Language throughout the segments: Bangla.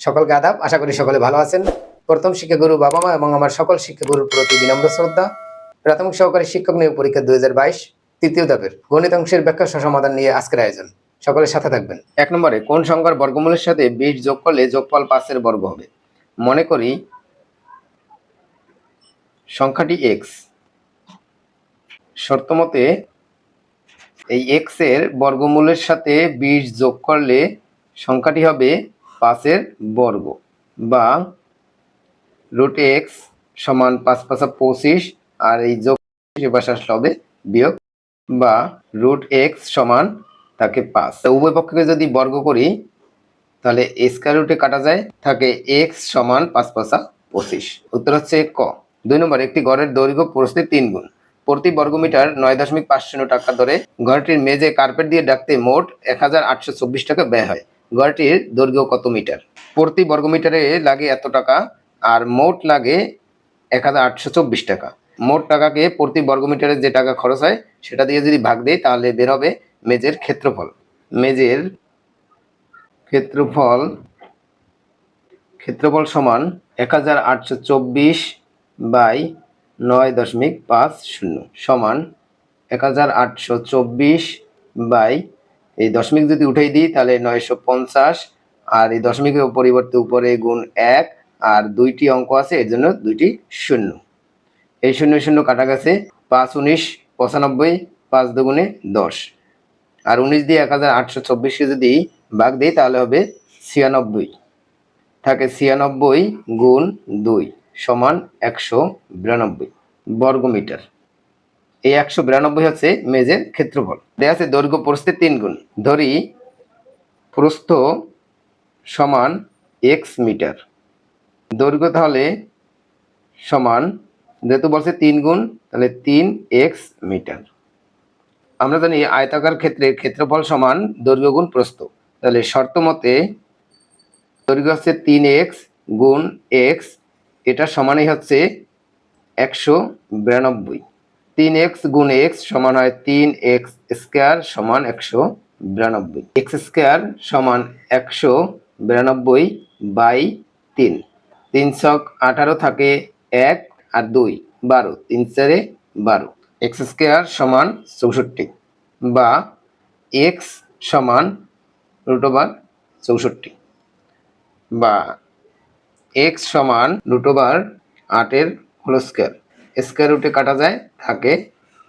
সকলকে আদাব। আশা করি সকলে ভালো আছেন। প্রথম শিক্ষাগুরু বাবা মা এবং আমার সকল শিক্ষাগুরুর প্রতি বিনম্র শ্রদ্ধা। প্রাথমিক সহকারী শিক্ষক নিয়োগ পরীক্ষা দুই হাজার বাইশ, তৃতীয় ধাপের। গণিত অংশের ব্যাখ্যা সমাধান নিয়ে আজকের আয়োজন। সকলের সাথে থাকবেন। এক নম্বরে, কোন সংখ্যার বর্গমূলের সাথে বিশ যোগ করলে যোগফল পাঁচের বর্গ হবে? মনে করি, সংখ্যাটি এক্স শর্তমতে এই এক্সের বর্গমূলের সাথে বিশ যোগ করলে সংখ্যাটি হবে পাঁচের বর্গ বা রুট এক্স সমান পাঁচ পাঁচা পঁচিশ, আর এই যোগ হবে বিয়োগ বা রুট এক্স সমান থাকে পাঁচ। উভয় পক্ষকে যদি বর্গ করি, তাহলে স্কয়ার রুটে কাটা যায়, থাকে এক্স সমান পাঁচ পাঁচা পঁচিশ। উত্তর হচ্ছে ক। দুই নম্বর, একটি ঘরের দৈর্ঘ্য প্রস্থে তিন গুণ। প্রতি বর্গমিটার নয় দশমিক পাঁচ শূন্য টাকা ধরে ঘরটির মেঝে কার্পেট দিয়ে ডাকতে মোট এক হাজার আটশো চব্বিশ টাকা ব্যয় হয়। ঘরটির দৈর্ঘ্য কত মিটার? প্রতি বর্গমিটারে লাগে এত টাকা, আর মোট লাগে এক হাজার আটশো চব্বিশ টাকা। মোট টাকাকে প্রতি বর্গমিটারে যে টাকা খরচ হয়, সেটা দিয়ে যদি ভাগ দেয় তাহলে বের হবে মেজের ক্ষেত্রফল। মেজের ক্ষেত্রফল ক্ষেত্রফল সমান এক হাজার আটশো চব্বিশ বাই নয় দশমিক পাঁচ শূন্য, সমান এক হাজার আটশো চব্বিশ বাই এই দশমিক যদি উঠাই দিই, তাহলে নয়শো পঞ্চাশ। আর এই দশমিকের পরিবর্তে উপরে গুণ এক, আর দুইটি অঙ্ক আছে, এর জন্য দুইটি শূন্য। এই শূন্য শূন্য কাটা গেছে পাঁচ উনিশ, পঁচানব্বই, পাঁচ দুগুণে দশ। আর উনিশ দিয়ে এক হাজার আটশো চব্বিশকে যদি ভাগ দিই, তাহলে হবে ছিয়ানব্বই। থাকে ছিয়ানব্বই গুণ দুই সমান একশো বিরানব্বই বর্গমিটার। এই একশো বিরানব্বই হচ্ছে মেজের ক্ষেত্রফল। দেয়া আছে দৈর্ঘ্য প্রস্থে তিন গুণ। ধরি প্রস্থ সমান এক্স মিটার। দৈর্ঘ্য তাহলে সমান, যেহেতু বলছে তিন গুণ, তাহলে তিন এক্স মিটার। আমরা জানি আয়তাকার ক্ষেত্রে ক্ষেত্রফল সমান দৈর্ঘ্য গুণ প্রস্থ। তাহলে শর্ত মতে দৈর্ঘ্য হচ্ছে তিন এক্স গুণ এক্স এটা সমানই হচ্ছে একশো বিরানব্বই। তিন এক্স গুণ এক্স সমান হয় তিন এক্স স্কোয়ার সমান একশো বিরানব্বই। এক্স স্কোয়ার সমান একশো বিরানব্বই বাই তিন। তিন ছক আঠারো থাকে এক আর দুই বারো। তিন চারে বারো। এক্স স্কোয়ার সমান চৌষট্টি বা এক্স সমান রুট ওভার চৌষট্টি বা এক্স সমান রুট ওভার আটের হোল স্কোয়ার। স্কোয়ার রুটে কাটা যায়, থাকে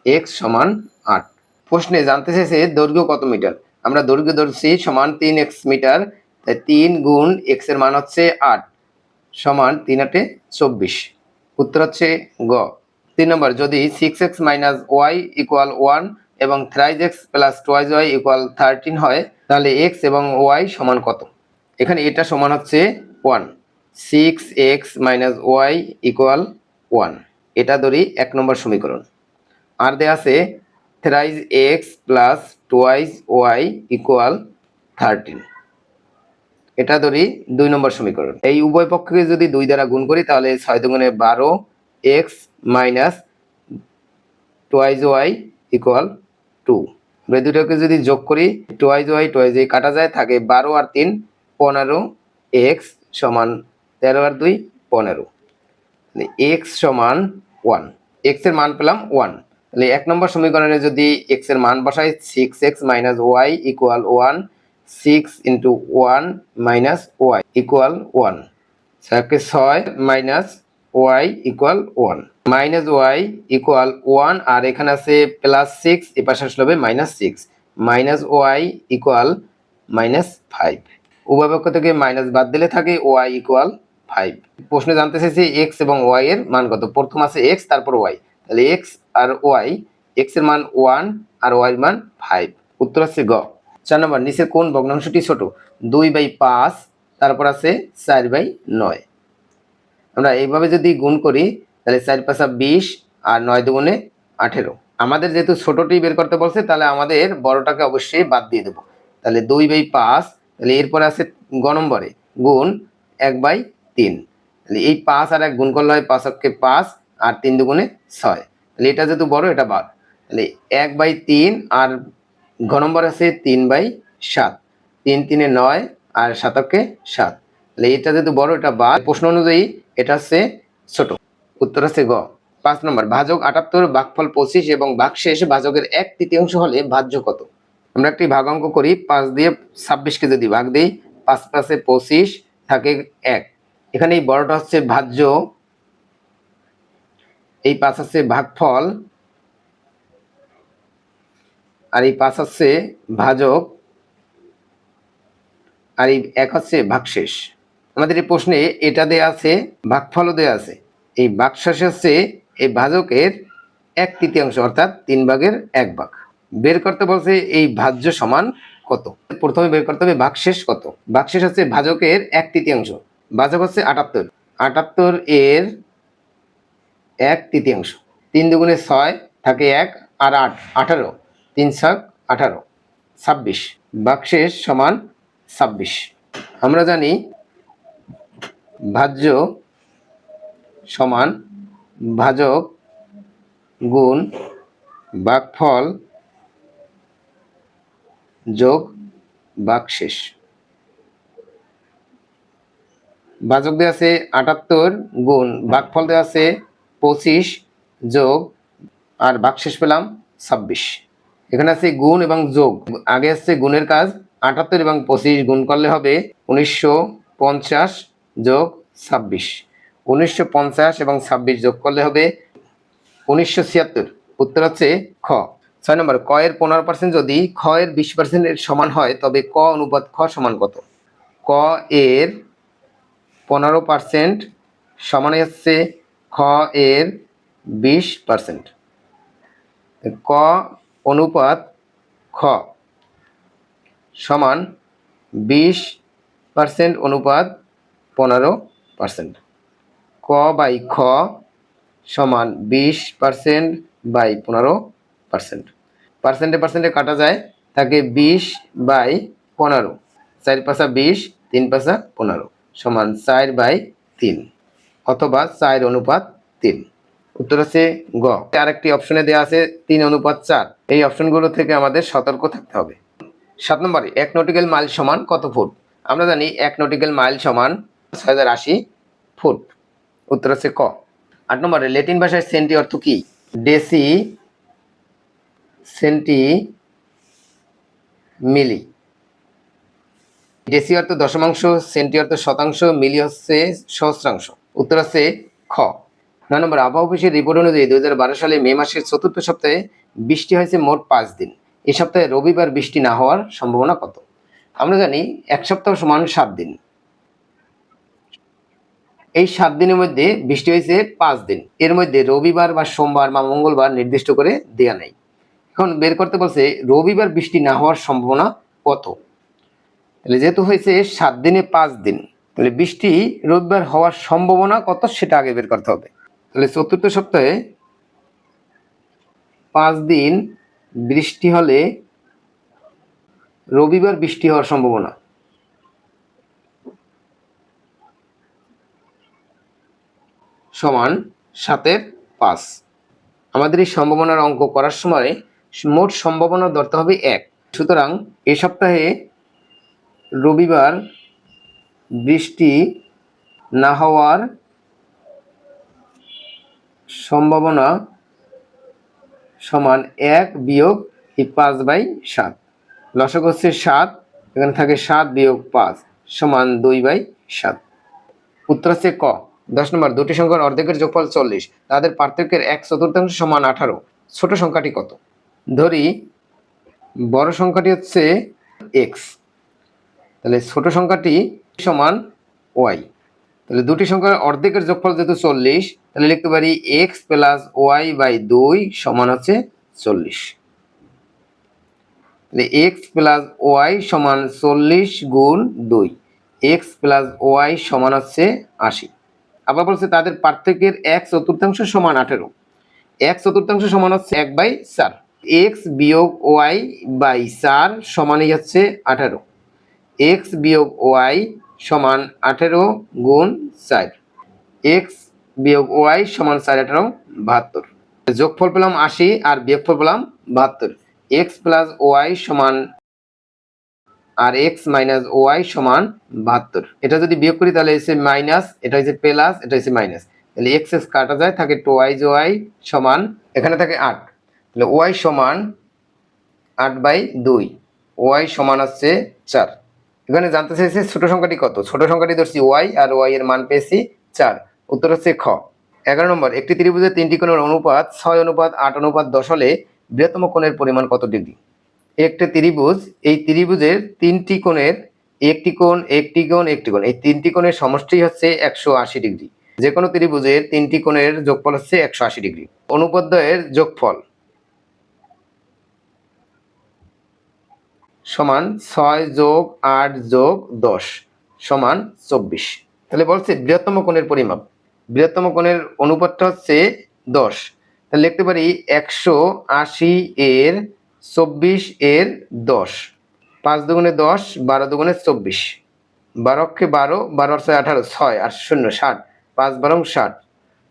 এক্স সমান আট। প্রশ্নে জানতে চেয়েছে দৈর্ঘ্য কত মিটার? আমরা দৈর্ঘ্য ধরছি সমান তিন এক্স মিটার, তাই তিন গুণ এক্সের মান হচ্ছে আট, সমান তিন আটে চব্বিশ। উত্তর হচ্ছে গ। তিন নম্বর, যদি six x minus y equal one এবং thrice x plus twice y equal thirteen হয়, তাহলে এক্স এবং ওয়াই সমান কত? এখানে এটা সমান হচ্ছে one six x minus y equal one এটা ধরি এক নম্বর সমীকরণ। আর দেয়া আছে thrice x plus twice y equal thirteen এটা ধরি দুই নম্বর সমীকরণ। এই উভয় পক্ষকে যদি দুই দ্বারা গুণ করি, তাহলে ছয় দুগুণে বারো x minus twice y equal to আমরা দুটোকে যদি যোগ করি টোয়াইজ ওয়াই টোয়াইজ এই কাটা যায়, থাকে বারো আর তিন, পনেরো এক্স সমান তেরো আর দুই, পনেরো। এক্স সমান ওয়ান এক্সের মান পেলাম ওয়ান তাহলে এক নম্বর সমীকরণে যদি এক্সের মান বসাই six x minus y equal one six into one minus y equal one সাকে ছয় minus y equal one minus y equal one আর এখানে আছে প্লাস সিক্স এ পাশে আসলে হবে minus six minus y equal minus five উভয় পক্ষ থেকে মাইনাস বাদ দিলে থাকে ওয়াই ইকুয়াল ফাইভ। প্রশ্নে জানতে চাইছি এক্স এবং ওয়াই এর মান কত? প্রথম আছে এক্স তারপর ওয়াই তাহলে এক্স আর ওয়াই এক্সের মান ওয়ান আর ওয়াই এর মান ফাইভ উত্তর আছে গ। চার নম্বর, নিচের কোন ভগ্নাংশটি ছোট? দুই বাই পাঁচ, তারপর আছে চার বাই নয়। আমরা এইভাবে যদি গুণ করি, তাহলে চার পাঁচা বিশ আর নয় দুগুণে আঠেরো। আমাদের যেহেতু ছোটটি বের করতে বলছে, তাহলে আমাদের বড়টাকে অবশ্যই বাদ দিয়ে দেবো। তাহলে দুই বাই পাঁচ, তাহলে এরপরে আছে গ নম্বরে। গুণ এক বাই তিন। তাহলে এই পাঁচ আর এক গুণ করলে হয় পাঁচ অক্ষে পাঁচ আর তিন দুগুণে ছয়। তাহলে এটা যেহেতু বড়, এটা বাদ। তাহলে এক বাই তিন আর ঘ নম্বর আছে তিন বাই সাত। তিন তিনে নয় আর সাতকে সাত। তাহলে এটা যেহেতু বড়, এটা বা প্রশ্ন অনুযায়ী এটা হচ্ছে ছোট। উত্তর আছে গ। পাঁচ নম্বর, ভাজক আটাত্তর ভাগফল পঁচিশ এবং ভাগশেষ ভাজকের এক তৃতীয়াংশ হলে ভাজ্য কত? আমরা একটি ভাগ অঙ্ক করি, পাঁচ দিয়ে ছাব্বিশকে যদি ভাগ দিই, পাঁচ পাঁচে পঁচিশ থাকে এক। এখানে এই বড়টা হচ্ছে ভাজ্য, এই পাঁচ হচ্ছে ভাগফল, আর এই পাঁচ হচ্ছে ভাজক, আর এই এক হচ্ছে ভাগশেষ। আমাদের এই প্রশ্নে এটা দেয়া আছে, ভাগফলও দেয়া আছে। এই ভাগশেষ হচ্ছে এই ভাজকের এক তৃতীয়াংশ, অর্থাৎ তিন ভাগের এক ভাগ। বের করতে বলছে এই ভাজ্য সমান কত? প্রথমে বের করতে হবে ভাগশেষ কত? ভাগশেষ হচ্ছে ভাজকের এক তৃতীয়াংশ। ভাজক হচ্ছে আটাত্তর। আটাত্তর এর এক তৃতীয়াংশ। তিন দুগুণে ছয় থাকে এক, আর আট, আঠারো। তিন ছক আঠারো। ছাব্বিশ। বাকশেষ সমান ছাব্বিশ। আমরা জানি ভাজ্য সমান ভাজক গুণ বাকফল যোগ বাকশেষ। ভাজক দেওয়া আছে আটাত্তর গুণ, বাকফল দেওয়া আছে পঁচিশ যোগ, আর বাকশেষ পেলাম ছাব্বিশ। এখানে আছে গুণ এবং যোগ। আগে আসছে গুণের কাজ, আটাত্তর এবং পঁচিশ গুণ করলে হবে উনিশশো পঞ্চাশ যোগ ছাব্বিশ। উনিশশো পঞ্চাশ এবং ছাব্বিশ যোগ করলে হবে উনিশশো ছিয়াত্তর। উত্তর হচ্ছে খ। ছয় নম্বর, ক এর পনেরো পার্সেন্ট যদি খ এর বিশ পার্সেন্টের সমান হয়, তবে ক অনুপাত খ সমান কত? ক এর পনেরো পার্সেন্ট সমান হচ্ছে খ এর বিশ পার্সেন্ট ক অনুপাত খ সমান বিশ পার্সেন্ট অনুপাত পনেরো পার্সেন্ট ক বাই খ সমান বিশ পার্সেন্ট বাই পনেরো পার্সেন্ট পার্সেন্টে পার্সেন্টে কাটা যায়, তাকে বিশ বাই পনেরো। চার পাশা বিশ, তিন পাশা পনেরো। সমান চার বাই তিন অথবা চার অনুপাত তিন। উত্তর আছে গ। আরেকটি অপশনে দেওয়া আছে তিন অনুপাত চার। এই অপশনগুলো থেকে আমাদের সতর্ক থাকতে হবে। সাত নম্বরে, এক নটিক্যাল মাইল সমান কত ফুট? আমরা জানি এক নটিক্যাল মাইল সমান ছয় হাজার আশি ফুট। উত্তর আছে ক। আট নম্বরে ল্যাটিন ভাষায় সেন্টি অর্থ কি? ডেসি সেন্টি মিলি। ডেসি অর্থ দশমাংশ, সেন্টি অর্থ শতাংশ, মিলি হচ্ছে সহস্রাংশ। উত্তর আছে খ। নয় নম্বর, আবহাওয়া অফিসের রিপোর্ট অনুযায়ী দু হাজার বারো সালে মে মাসের চতুর্থ সপ্তাহে বৃষ্টি হয়েছে মোট পাঁচ দিন। এই সপ্তাহে রবিবার বৃষ্টি না হওয়ার সম্ভাবনা কত? আমরা জানি এক সপ্তাহ সমান সাত দিন। এই সাত দিনের মধ্যে বৃষ্টি হয়েছে পাঁচ দিন। এর মধ্যে রবিবার বা সোমবার বা মঙ্গলবার নির্দিষ্ট করে দেয়া নেই। এখন বের করতে বলছে, রবিবার বৃষ্টি না হওয়ার সম্ভাবনা কত? তাহলে যেহেতু হয়েছে সাত দিনে পাঁচ দিন, তাহলে বৃষ্টি রবিবার হওয়ার সম্ভাবনা কত সেটা আগে বের করতে হবে। তাহলে চতুর্থ সপ্তাহে পাঁচ দিন বৃষ্টি হলে রবিবার বৃষ্টি হওয়ার সম্ভাবনা। সমান সাতের পাঁচ। আমাদের এই সম্ভাবনার অঙ্ক করার সময় মোট সম্ভাবনা ধরতে হবে এক। সুতরাং এ সপ্তাহে রবিবার বৃষ্টি না হওয়ার সম্ভাবনা সমান এক বিয়োগ পাঁচ বাই সাত। লসক হচ্ছে সাত, এখানে থাকে সাত বিয়োগ পাঁচ সমান দুই বাই সাত। উত্তর হচ্ছে ক, দশ নম্বর, দুটি সংখ্যার অর্ধেকের যোগফল চল্লিশ, তাদের পার্থক্যের এক চতুর্থাংশ সমান আঠারো, ছোট সংখ্যাটি কত? ধরি, বড় সংখ্যাটি হচ্ছে এক্স তাহলে ছোট সংখ্যাটি সমান ওয়াই। তাহলে দুটি সংখ্যার অর্ধেকের যোগফল যেহেতু চল্লিশ, তাহলে লিখতে পারি এক্স প্লাস ওয়াই বাই দুই সমান হচ্ছে চল্লিশ। তাহলে এক্স প্লাস ওয়াই সমান চল্লিশ গুণ দুই। এক্স প্লাস ওয়াই সমান হচ্ছে আশি। আবার বলছে তাদের পার্থক্যের এক চতুর্থাংশ সমান আঠেরো। এক চতুর্থাংশ সমান হচ্ছে এক বাই চার। এক্স বিয়োগ ওয়াই বাই চার সমানই হচ্ছে আঠারো। এক্স বিয়োগ ওয়াই সমান আঠেরো গুণ চার। এক্স বিয়োগ ওয়াই সমান চার, আঠারো, বাহাত্তর। যোগফল পেলাম আশি আর বিয়োগফল পেলাম বাহাত্তর। এক্স প্লাস ওয়াই সমান আর এক্স মাইনাস ওয়াই সমান বাহাত্তর। এটা যদি বিয়োগ করি তাহলে এসে মাইনাস এটা হচ্ছে প্লাস এটা হচ্ছে মাইনাস তাহলে এক্স এক্স কাটা যায়, থাকে টোয়াইজ ওয়াই সমান, এখানে থাকে আট। তাহলে ওয়াই সমান আট বাই দুই ওয়াই সমান হচ্ছে চার। এখানে জানতে চাইছে ছোট সংখ্যাটি কত? ছোট সংখ্যাটি ধরছি ওয়াই আর ওয়াই এর মান পেয়েছি চার। উত্তর হচ্ছে খ। এগারো নম্বর, একটি ত্রিভুজের তিনটি কোণের অনুপাত ছয় অনুপাত আট অনুপাত দশ হলে বৃহত্তম কোণের পরিমাণ কত ডিগ্রি? একটি ত্রিভুজ, এই ত্রিভুজের তিনটি কোণের একটি কোণ একটি কোণ একটি কোণ, এই তিনটি কোণের সমষ্টি হচ্ছে একশো আশি ডিগ্রি। যে কোনো ত্রিভুজের তিনটি কোণের যোগফল হচ্ছে একশো আশি ডিগ্রি। অনুপাদ্যয়ের যোগফল সমান ছয় যোগ আট যোগ দশ সমান চব্বিশ। তাহলে বলছে বৃহত্তম কোণের পরিমাপ। বৃহত্তম কোণের অনুপাতটা হচ্ছে দশ। তাহলে লিখতে পারি একশো আশি এর চব্বিশ এর দশ। পাঁচ দুগুণে দশ, বারো দুগুণে চব্বিশ। বারো অক্ষে বারো বারো ছয় আঠারো, ছয় আর শূন্য, ষাট, পাঁচ বারো ষাট।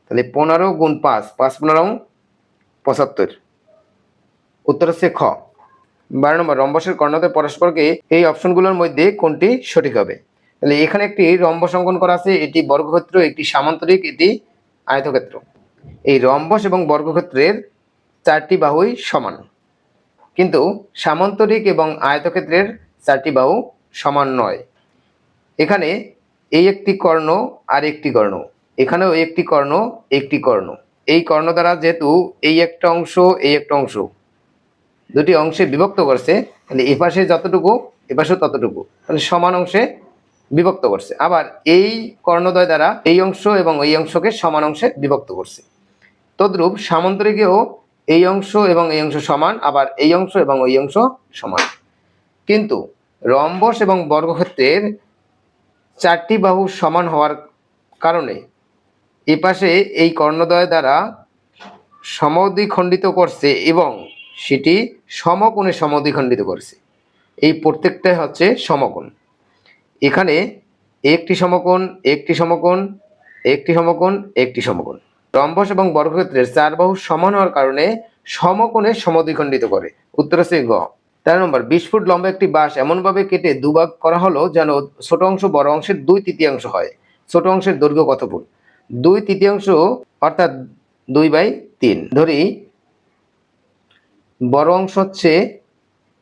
তাহলে পনেরো গুণ পাঁচ পাঁচ পনেরো পঁচাত্তর। উত্তর হচ্ছে খ। বারো নম্বর, রম্বসের কর্ণতে পরস্পরকে এই অপশনগুলোর মধ্যে কোনটি সঠিক হবে? তাহলে এখানে একটি রম্বস অঙ্কন করা আছে, এটি বর্গক্ষেত্র, একটি সামান্তরিক, এটি আয়তক্ষেত্র। এই রম্বস এবং বর্গক্ষেত্রের চারটি বাহুই সমান। কিন্তু সামান্তরিক এবং আয়তক্ষেত্রের চারটি বাহু সমান নয়। এখানে এই একটি কর্ণ আর একটি কর্ণ। এখানেও একটি কর্ণ একটি কর্ণ। এই কর্ণ দ্বারা যেহেতু এই একটা অংশ, এই একটা অংশ। দুটি অংশে বিভক্ত করছে, তাহলে এ পাশে যতটুকু, এ পাশেও ততটুকু, তাহলে সমান অংশে বিভক্ত করছে। আবার এই কর্ণদ্বয় দ্বারা এই অংশ এবং এই অংশকে সমান অংশে বিভক্ত করছে। তদ্রূপ সামান্তরিকেও এই অংশ এবং এই অংশ সমান, আবার এই অংশ এবং এই অংশ সমান। কিন্তু রম্বস এবং বর্গক্ষেত্রের চারটি বাহু সমান হওয়ার কারণে এপাশে এই কর্ণদ্বয় দ্বারা সমদ্বিখণ্ডিত করছে এবং সেটি সমকোণে সমদ্বিখণ্ডিত করেছে। এই প্রত্যেকটাই হচ্ছে সমকোণ। এখানে একটি সমকোণ একটি সমকোণ একটি সমকোণ একটি সমকোণ। রম্বস এবং বর্গক্ষেত্রের চার বাহু সমান হওয়ার কারণে সমকোণে সমদ্বিখণ্ডিত করে। উত্তর হচ্ছে গ। তেরো নম্বর, বিশ ফুট লম্বা একটি বাঁশ এমনভাবে কেটে দুভাগ করা হলো যেন ছোট অংশ বড় অংশের দুই তৃতীয়াংশ হয়। ছোট অংশের দৈর্ঘ্য কত ফুট? দুই তৃতীয়াংশ অর্থাৎ দুই বাই তিন। ধরি বড় অংশ হচ্ছে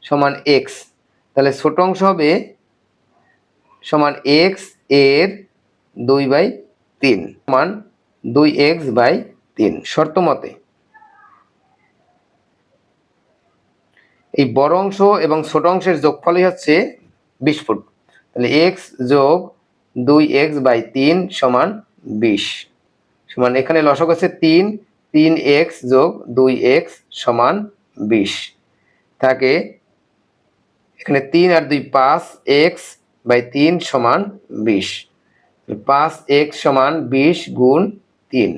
সমান এক্স তাহলে ছোট অংশ হবে সমান এক্সের দুই বাই তিন, সমান দুই এক্স বাই তিন, শর্ত মতে। এই বড় অংশ এবং ছোট অংশের যোগফলই হচ্ছে বিশ ফুট। তাহলে এক্স যোগ দুই এক্স বাই তিন সমান বিশ। সমান এখানে লসক হচ্ছে তিন তিন এক্স যোগ দুই এক্স সমান বিশ। থাকে এখানে তিন আর দুই পাঁচ এক্স বাই তিন সমান বিশ। পাঁচ এক্স সমান বিশ গুণ তিন।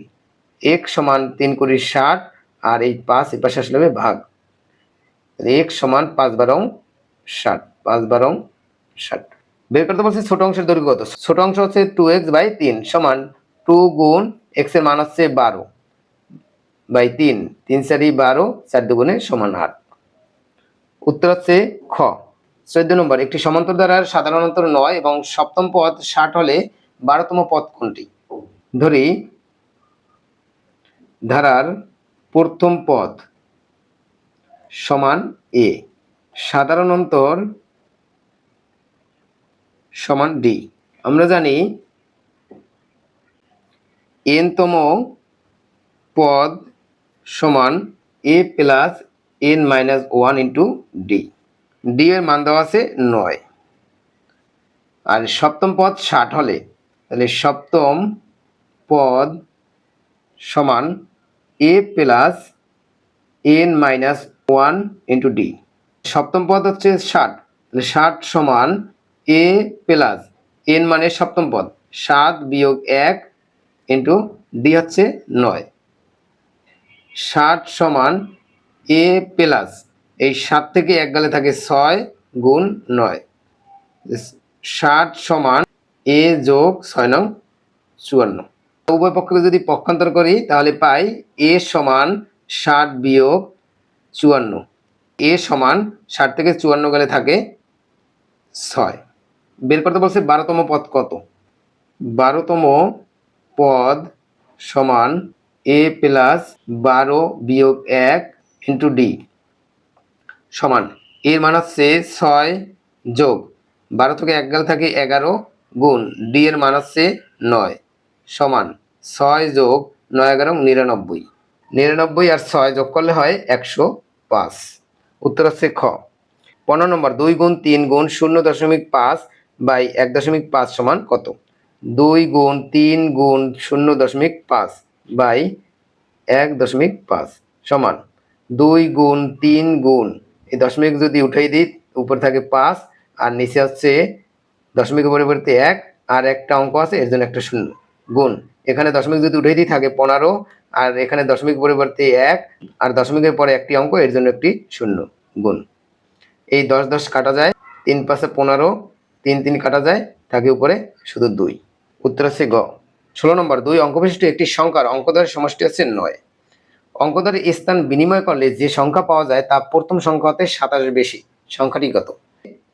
এক সমান তিন কুড়ি ষাট আর এই পাঁচ এ পাশে আসলে ভাগ। এক সমান পাঁচ বারং ষাট, পাঁচ বারং ষাট। বের করতে বলছে ছোট অংশের দৈর্ঘ্য কত? ছোট অংশ হচ্ছে টু এক্স বাই তিন সমান টু গুণ এক্সের মান হচ্ছে বারো। বাই তিন তিন চারি বারো, চার দুগুণে সমান আট। উত্তর হচ্ছে খ। চোদ্দ নম্বর, একটি সমান্তর দ্বারার সাধারণত নয় এবং সপ্তম পদ ষাট হলে বারোতম পদ কোনটি? ধরি, ধারার প্রথম পদ সমান এ। সাধারণ অন্তর সমান ডি। আমরা জানি এনতম পদ সমান a plus n minus one into d d এর মান দেওয়া আছে নয়। আর সপ্তম পদ ষাট হলে, তাহলে সপ্তম পদ সমান a plus n minus one into d সপ্তম পদ হচ্ছে ষাট, তাহলে ষাট সমান এ প্লাস এন মানে সপ্তম পদ। সাত বিয়োগ এক ইন্টু ডি হচ্ছে নয়। ষাট সমান এ প্লাস, এই সাত থেকে এক গালে থাকে ছয় গুণ নয়। ষাট সমান এ যোগ ছয় নং চুয়ান্ন। উভয় পক্ষকে যদি পক্ষান্তর করি, তাহলে পাই এ সমান ষাট বিয়োগ চুয়ান্ন। এ সমান ষাট থেকে চুয়ান্ন গেলে থাকে ছয়। বের করতে বলছে বারোতম পদ কত? বারোতম পদ সমান এ প্লাস বারো বিয়োগ এক ইন্টু ডি সমান। এর মান হচ্ছে ছয় যোগ। বারো থেকে এক গেল থাকে এগারো গুণ। ডি এর মান হচ্ছে নয় সমান। ছয় যোগ নয় এগারো নিরানব্বই। নিরানব্বই আর ছয় যোগ করলে হয় একশো পাঁচ। উত্তর হচ্ছে খ। পনেরো নম্বর, দুই গুণ তিন গুণ শূন্য দশমিক পাঁচ বাই এক দশমিক পাঁচ সমান কত? দুই গুণ তিন গুণ শূন্য দশমিক পাঁচ। বাই এক দশমিক পাঁচ সমান দুই গুণ তিন গুণ। এই দশমিক যদি উঠাই দিই, উপর থাকে পাঁচ, আর নিচে হচ্ছে দশমিকের পরিবর্তে এক, আর একটা অঙ্ক আছে, এর জন্য একটা শূন্য গুণ। এখানে দশমিক যদি উঠাই দিই, থাকে পনেরো, আর এখানে দশমিক পরিবর্তে এক, আর দশমিকের পরে একটি অঙ্ক, এর জন্য একটি শূন্য গুণ। এই দশ দশ কাটা যায়, তিন পাশে পনেরো, তিন তিন কাটা যায়, থাকে উপরে শুধু দুই। উত্তর হচ্ছে গ। ষোলো নম্বর, দুই অঙ্ক বিশিষ্ট একটি সংখ্যার অঙ্কদারের সমষ্টি হচ্ছে নয়। অঙ্কদারের স্থান বিনিময় করলে যে সংখ্যা পাওয়া যায় তা প্রথম সংখ্যা হতে সাতাশ বেশি। সংখ্যাটি কত?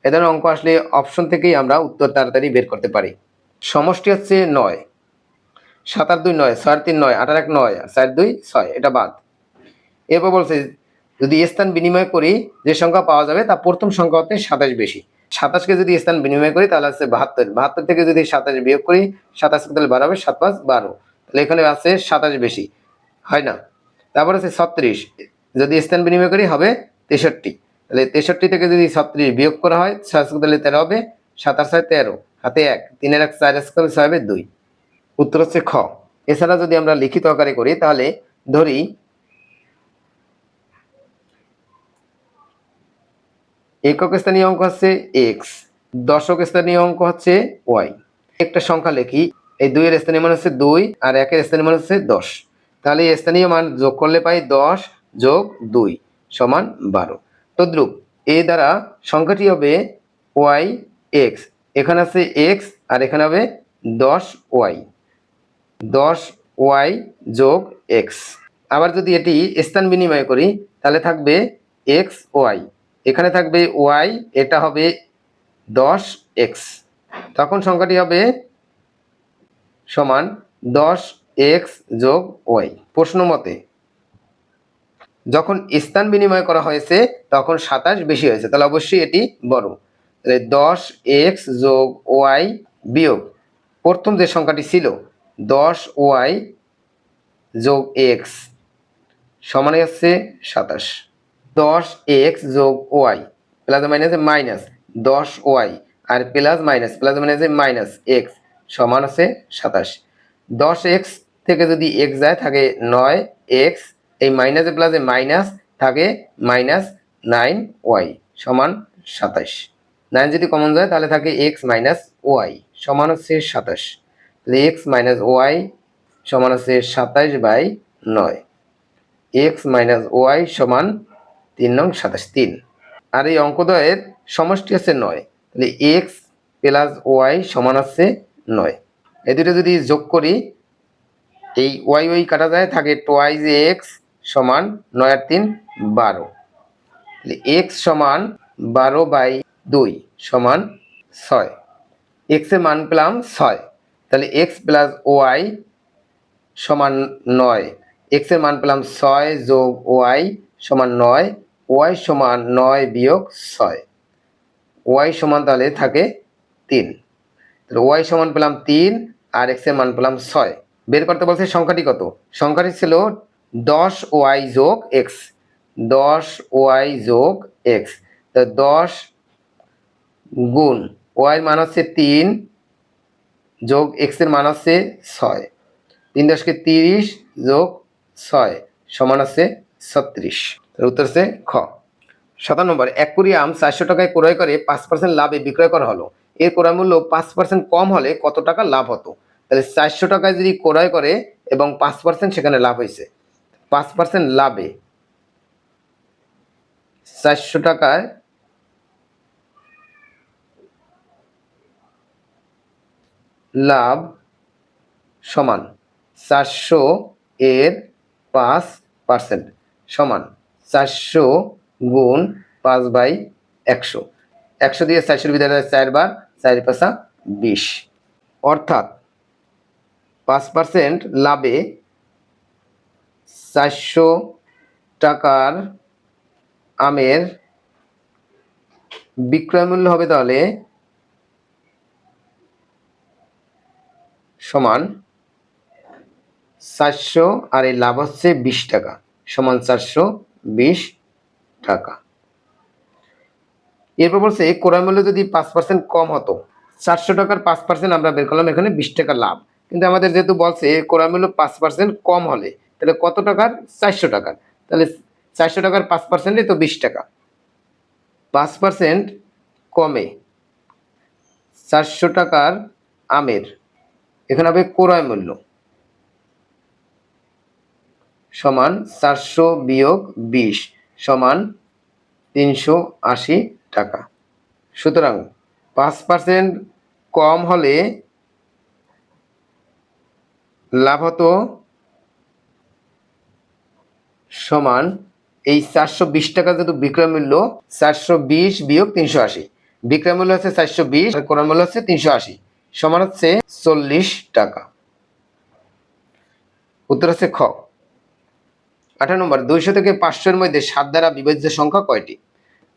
এ ধরনের অঙ্ক আসলে অপশন থেকেই আমরা উত্তর তাড়াতাড়ি বের করতে পারি। সমষ্টি হচ্ছে নয়। সাত আর দুই নয়, ছয় তিন নয়, আট আর এক নয়, চার দুই ছয়, এটা বাদ। এরপর বলছে, যদি স্থান বিনিময় করি যে সংখ্যা পাওয়া যাবে তা প্রথম সংখ্যা হতে সাতাশ বেশি। সাতাশকে যদি স্থান বিনিময় করি, তাহলে আছে বাহাত্তর। বাহাত্তর থেকে যদি সাতাশ বিয়োগ করি, সাতাশ তাহলে বারো হবে, সাত পাঁচ বারো। তাহলে এখানে আছে সাতাশ বেশি, হয় না? তারপর আছে ছত্রিশ। যদি স্থান বিনিময় করি, হবে তেষট্টি। তাহলে তেষট্টি থেকে যদি ছত্রিশ বিয়োগ করা হয়, ছয় তাহলে তেরো হবে? সাতাশ হয় তেরো, হাতে এক। তিনের এক, চার তাহলে ছয় হবে দুই। উত্তর হচ্ছে খ। এছাড়া যদি আমরা লিখিত আকারে করি, তাহলে ধরি একক স্থানীয় অঙ্ক হচ্ছে এক্স দশক স্থানীয় অঙ্ক হচ্ছে ওয়াই একটা সংখ্যা লেখি, এই দুইয়ের স্থানীয় মান হচ্ছে দুই আর একের স্থানীয় মান হচ্ছে দশ। তাহলে এই স্থানীয় মান যোগ করলে পাই দশ যোগ দুই সমান বারো। তদ্রুপ, এ দ্বারা সংখ্যাটি হবে ওয়াই এক্স এখানে আছে এক্স আর এখানে হবে দশ ওয়াই দশ ওয়াই যোগ এক্স আবার যদি এটি স্থান বিনিময় করি, তাহলে থাকবে এক্স ওয়াই এখানে থাকবে ওয়াই এটা হবে দশ এক্স তখন সংখ্যাটি হবে সমান দশ এক্স যোগ ওয়াই প্রশ্ন মতে। যখন স্থান বিনিময় করা হয়েছে, তখন সাতাশ বেশি হয়েছে, তাহলে অবশ্যই এটি বড়। তাহলে দশ এক্স যোগ ওয়াই বিয়োগ, প্রথম যে সংখ্যাটি ছিল, দশ ওয়াই যোগ এক্স সমানে হচ্ছে সাতাশ। দশ এক্স যোগ ওয়াই, প্লাস মাইনাসে মাইনাস দশ ওয়াই, আর প্লাস মাইনাস, প্লাস মাইনাসে মাইনাস এক্স সমান আছে সাতাশ। দশ এক্স থেকে যদি এক্স যায়, থাকে নয় এক্স, এই মাইনাসে প্লাসে মাইনাস থাকে মাইনাস নাইন ওয়াই সমান সাতাশ। নাইন যদি কমন যায়, তাহলে থাকে এক্স মাইনাস ওয়াই সমান হচ্ছে সাতাশ। তাহলে এক্স মাইনাস ওয়াই সমান হচ্ছে সাতাশ বাই নয়। এক্স মাইনাস ওয়াই সমান তিন নং সাতাশ তিন। আর এই অঙ্কদয়ের সমষ্টি হচ্ছে নয়। তাহলে এক্স প্লাস ওয়াই সমান হচ্ছে নয়। এই দুটো যদি যোগ করি, এই ওয়াই ওয়াই কাটা যায়, থাকে টোয়াইজ এক্স সমান নয় আর তিন বারো। এক্স সমান বারো বাই দুই সমান ছয়। এক্সের মান পেলাম ছয়। তাহলে এক্স প্লাস ওয়াই সমান নয়। এক্সের মান পেলাম ছয় যোগ ওয়াই সমান নয়। ওয়াই সমান নয় বিয়োগ ছয়। ওয়াই সমান তাহলে থাকে তিন। তাহলে ওয়াই সমান পেলাম তিন আর এক্সের মান পেলাম ছয়। বের করতে বলছে সংখ্যাটি কত? সংখ্যাটি ছিল দশ ওয়াই যোগ এক্স। দশ ওয়াই যোগ এক্স। তা দশ গুণ ওয়াই মান হচ্ছে তিন যোগ এক্সের মান হচ্ছে ছয়। তিন দশকে তিরিশ যোগ ছয় সমান আছে ছত্রিশ। তার উত্তর হচ্ছে খ। সাতান্ন নম্বর, এক কুড়ি আম চারশো টাকায় ক্রয় করে পাঁচ পার্সেন্ট লাভে বিক্রয় করা হলো। এর ক্রয় মূল্য পাঁচ পার্সেন্ট কম হলে কত টাকা লাভ হতো? তাহলে চারশো টাকায় যদি ক্রয় করে এবং পাঁচ পার্সেন্ট সেখানে লাভ হয়েছে, পাঁচ পার্সেন্ট লাভে চারশো টাকায় লাভ সমান চারশো এর পাঁচ পার্সেন্ট সমান। চারশো গুণ পাঁচ বাই একশো। একশো দিয়ে চারশোর ভিতরে চারবার চার পাঁচা বিশ। অর্থাৎ পাঁচ পার্সেন্ট লাভে চারশো টাকার আমের বিক্রয় মূল্য হবে তাহলে সমান চারশো, আর এই লাভ হচ্ছে বিশ টাকা, সমান চারশো বিশ টাকা। এরপর বলছে ক্রয় মূল্য যদি পাঁচ পার্সেন্ট কম হতো, চারশো টাকার পাঁচ পার্সেন্ট আমরা বের করলাম, এখানে বিশ টাকা লাভ। কিন্তু আমাদের যেহেতু বলছে ক্রয় মূল্য পাঁচ পার্সেন্ট কম হলে, তাহলে কত টাকার? চারশো টাকার। তাহলে চারশো টাকার পাঁচ পার্সেন্টই তো বিশ টাকা। পাঁচ পার্সেন্ট কমে, চারশো টাকার আমের। এখানে হবে ক্রয় মূল্য। সমান চারশো বিয়োগ বিশ সমান তিনশো আশি টাকা। সুতরাং পাঁচ পার্সেন্ট কম হলে লাভ হতো সমান এই চারশো বিশ টাকা যেহেতু বিক্রয় মূল্য, চারশো বিশ বিয়োগ তিনশো আশি। বিক্রয় মূল্য হচ্ছে চারশো বিশ, আর ক্রয় মূল্য হচ্ছে তিনশো আশি। সমান হচ্ছে চল্লিশ টাকা। উত্তর হচ্ছে খ। আঠারো নম্বর, দুইশো থেকে পাঁচশোর মধ্যে সাত দ্বারা বিভাজ্য সংখ্যা কয়টি?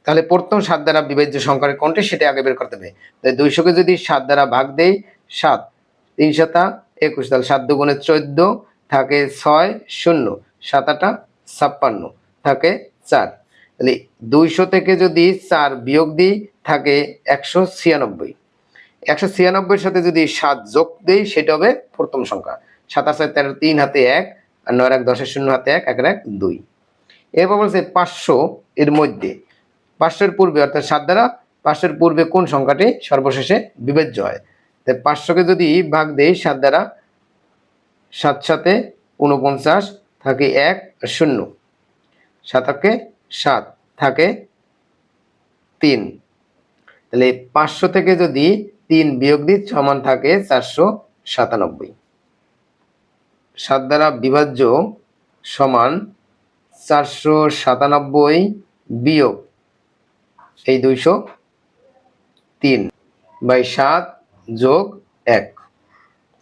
তাহলে প্রথম সাত দ্বারা বিভাজ্য সংখ্যার কোনটি সেটা আগে বের করতে হবে। তাই দুইশোকে যদি সাত দ্বারা ভাগ দেই, সাত। তিন সাতা একুশ, তাহলে সাত দুগুণে চোদ্দ থাকে ছয় শূন্য, সাত আটা ছাপ্পান্ন থাকে চার। তাহলে দুইশো থেকে যদি চার বিয়োগ দিই, থাকে একশো ছিয়ানব্বই। একশো ছিয়ানব্বইয়ের সাথে যদি সাত যোগ দেই, সেটা হবে প্রথম সংখ্যা। সাতাশ তেরো, তিন হাতে এক আর নয় এক দশের শূন্য হাতে এক এক এক দুই। এরপর বলছে পাঁচশো এর মধ্যে। পাঁচশোর পূর্বে অর্থাৎ সাত দ্বারা পাঁচশোর পূর্বে কোন সংখ্যাটি সর্বশেষে বিবেচ্য হয়? তাই পাঁচশোকে যদি ভাগ দেই সাত দ্বারা সাত সাথে উনপঞ্চাশ থাকে এক, শূন্য। সাতাকে সাত থাকে তিন। তাহলে পাঁচশো থেকে যদি তিন বিয়োগ দিই, সমান থাকে চারশো সাতানব্বই। সাত দ্বারা বিভাজ্য সমান চারশো সাতানব্বই বিয়োগ এই দুইশো তিন বাই সাত যোগ এক।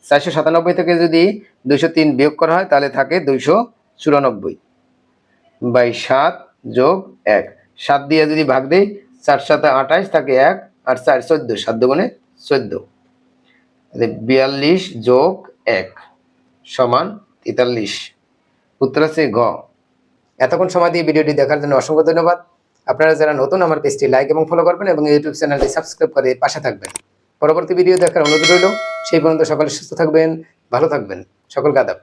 চারশো সাতানব্বই থেকে যদি দুইশো তিন বিয়োগ করা হয়, তাহলে থাকে দুইশো চুরানব্বই বাই সাত যোগ এক। সাত দিয়ে যদি ভাগ দেই চার সাথে আঠাশ থাকে এক আর চার চোদ্দ, সাত দুগুণে চোদ্দ। বিয়াল্লিশ যোগ এক। সমান তেতাল্লিশ। উত্তর আছে গ। এতক্ষণ সময় দিয়ে ভিডিওটি দেখার জন্য অসংখ্য ধন্যবাদ। আপনারা যারা নতুন আমার পেজটি লাইক এবং ফলো করবেন এবং ইউটিউব চ্যানেলটি সাবস্ক্রাইব করে পাশে থাকবেন। পরবর্তী ভিডিও দেখার অনুরোধ রইল। সেই পর্যন্ত সকলে সুস্থ থাকবেন, ভালো থাকবেন। সকলকে আদাব।